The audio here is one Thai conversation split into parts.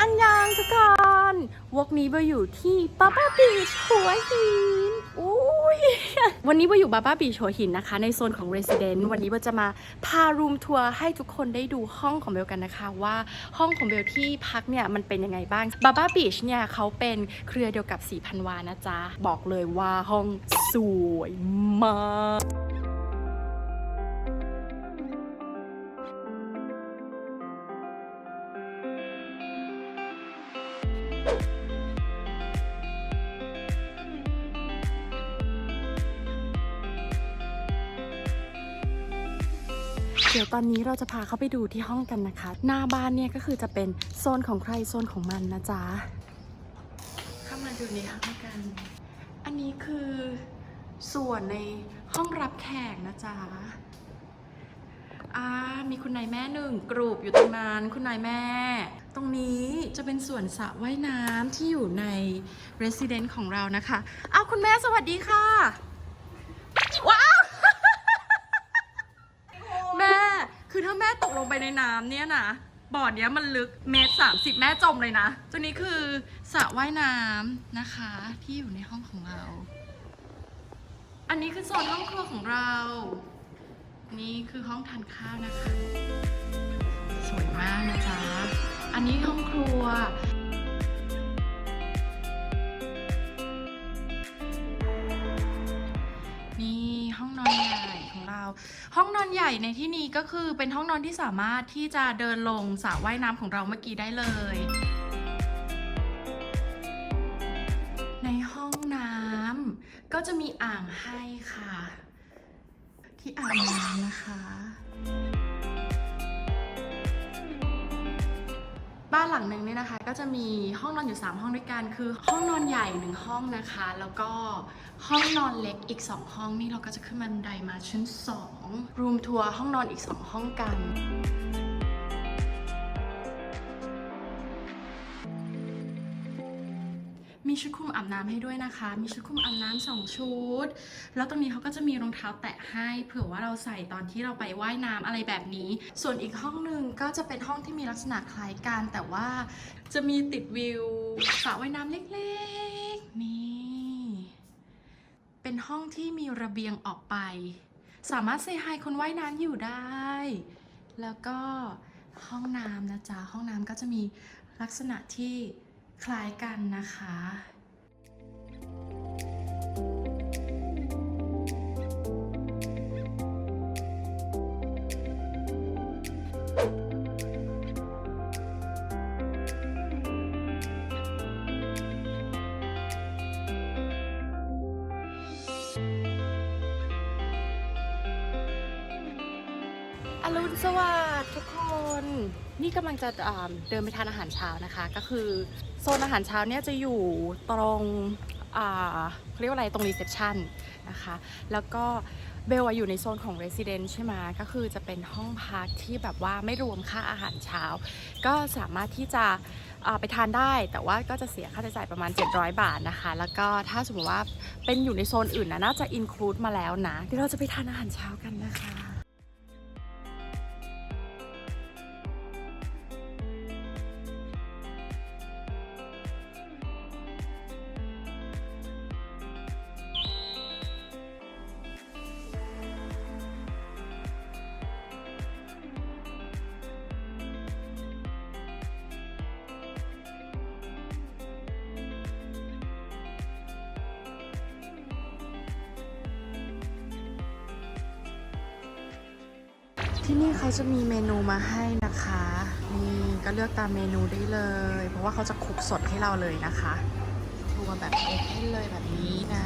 อันยังทุกคนวกนี้เบออยู่ที่บาบ้าบีชหัวหินอุ้ยวันนี้เบออยู่บาบ้าบีชหัวหินนะคะ ในโซนของ Resident วันนี้เบอจะมาพารูมทัวร์ให้ทุกคนได้ดูห้องของเบลกันนะคะ ว่าห้องของเบลที่พักเนี่ยมันเป็นยังไงบ้างบาบ้าบีชเนี่ยเขาเป็นเครือเดียวกับสีพันวานะจ๊ะ บอกเลยว่าห้องสวยมาก เดี๋ยวตอนนี้เราจะพาเขาไปดูที่ห้องกันนะคะ หน้าบ้านเนี่ยก็คือจะเป็นโซนของใครโซนของมันนะจ๊ะ เข้ามาดูในห้องกัน อันนี้คือส่วนในห้องรับแขกนะจ๊ะอ่ามีคุณนายแม่หนึ่งกรูปอยู่ตรงนั้นคุณนายแม่ ตรงนี้จะเป็นส่วนสระว่ายน้ำที่อยู่ใน Resident ของเรานะคะอ้าวคุณแม่สวัสดีค่ะ ว้าว แม่ คือถ้าแม่ ตกลงไปในน้ำเนี่ยนะบ่อเนี้ยมันลึกเมตรสามสิบแม่จมเลยนะตัวนี้คือสระว่ายน้ำนะคะ ที่อยู่ในห้องของเรา อันนี้คือโซนห้องครัวของเรา นี่คือห้องทานข้าวนะคะ สวยมากนะจ๊ะ อันนี้ห้องครัวนี่ห้องนอน ของเรา ห้องนอนใหญ่ในที่นี้ก็คือเป็นห้องนอนที่สามารถที่จะเดินลงสระว่ายน้ำของเราเมื่อกี้ได้เลย ในห้องน้ำก็จะมีอ่างให้ค่ะ ที่อ่างน้ำนะคะ บ้านหลังหนึ่งเนี่ยนะคะ ก็จะมีห้องนอนอยู่ 3 ห้องด้วยกัน คือห้องนอนใหญ่หนึ่งห้องนะคะ แล้วก็ห้องนอนเล็กอีก 2 ห้องนี่เราก็จะขึ้นบันไดมาชั้น2รูมทัวร์ห้องนอนอีก 2 ห้องกัน มีชุดคลุมอาบน้ำให้ด้วยนะคะ มีชุดคลุมอาบน้ำสองชุด แล้วตรงนี้เขาก็จะมีรองเท้าแตะให้ เผื่อว่าเราใส่ตอนที่เราไปว่ายน้ำอะไรแบบนี้ ส่วนอีกห้องหนึ่งก็จะเป็นห้องที่มีลักษณะคล้ายกัน แต่ว่าจะมีติดวิวสระว่ายน้ำเล็กๆ นี่ เป็นห้องที่มีระเบียงออกไป สามารถเซฮายคนว่ายน้ำอยู่ได้ แล้วก็ห้องน้ำนะจ๊ะ ห้องน้ำก็จะมีลักษณะที่ คล้ายกันนะคะ รุณสวัสดิ์ทุกคน นี่กำลังจะเดินไปทานอาหารเช้านะคะ ก็คือโซนอาหารเช้าเนี่ยจะอยู่ตรงเขาเรียกว่าอะไรตรงรีเซพชันนะคะ แล้วก็เบลอะอยู่ในโซนของ Resident ใช่ไหมก็คือจะเป็นห้องพักที่แบบว่าไม่รวมค่าอาหารเช้า ก็สามารถที่จะไปทานได้ แต่ว่าก็จะเสียค่าใช้จ่ายประมาณ 700 บาทนะคะ แล้วก็ถ้าสมมติว่าเป็นอยู่ในโซนอื่นนะน่าจะ include มาแล้วนะ เดี๋ยวเราจะไปทานอาหารเช้ากันนะคะ ที่นี่เขาจะมีเมนูมาให้นะคะนี่ก็เลือกตามเมนูได้เลย เพราะว่าเขาจะคุกสดให้เราเลยนะคะทัวแบบเอ็กให้เลยแบบนี้นะ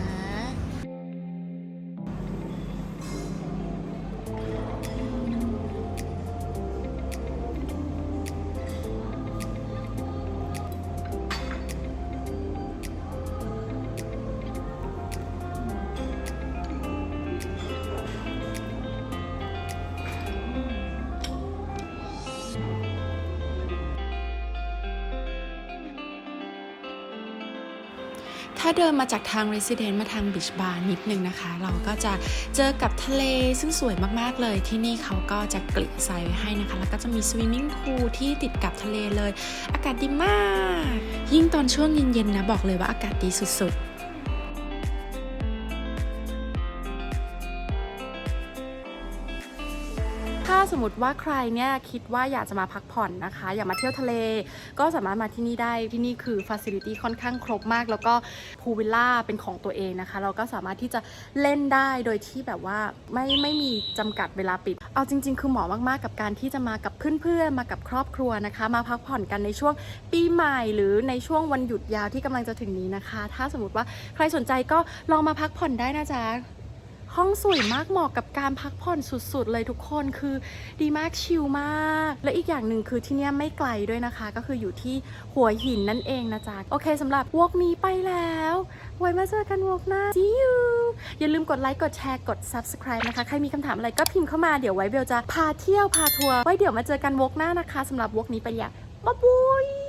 ถ้าเดินมาจากทาง Resident มาทางบีชบาร์นิดนึงนะคะ เราก็จะเจอกับทะเลซึ่งสวยมากๆเลย ที่นี่เขาก็จะเกลี่ยทรายไว้ให้นะคะ แล้วก็จะมีสวิมมิ่งพูลที่ติดกับทะเลเลย อากาศดีมาก ยิ่งตอนช่วงเย็นๆนะ บอกเลยว่าอากาศดีสุดๆ สมมติว่าใครเนี่ยคิดว่าอยากจะมาพักผ่อนนะคะ อยากมาเที่ยวทะเล ก็สามารถมาที่นี่ได้ที่นี่คือฟ a ซิลิตี้ค่อนข้างครบมาก แล้วก็พูวิลล่าเป็นของตัวเองนะคะ เราก็สามารถที่จะเล่นได้โดยที่แบบว่าไม่ไม่มีจำกัดเวลาปิด เอาจริง ๆ คือเหมาะมากๆกับการที่จะมากับเพื่อนๆมากับครอบครัวนะคะ มาพักผ่อนกันในช่วงปีใหม่หรือในช่วงวันหยุดยาวที่กำลังจะถึงนี้นะคะ ถ้าสมมติว่าใครสนใจก็ลองมาพักผ่อนได้นะจ๊ะ ห้องสวยมากเหมาะกับการพักผ่อนสุดๆ เลยทุกคนคือดีมากชิลมาก และอีกอย่างหนึ่งคือที่นี่ไม่ไกลด้วยนะคะ ก็คืออยู่ที่หัวหินนั่นเองนะจ๊ะ โอเคสำหรับวอกนี้ไปแล้ว ไว้มาเจอกันวอกหน้า see you อย่าลืมกดไลค์กดแชร์กด subscribe นะคะ ใครมีคำถามอะไรก็พิมพ์เข้ามาเดี๋ยวไว้เบลจะพาเที่ยวพาทัวร์ไว้เดี๋ยวมาเจอกันวอกหน้านะคะสำหรับวอกนี้ไปแล้วบ๊ายบาย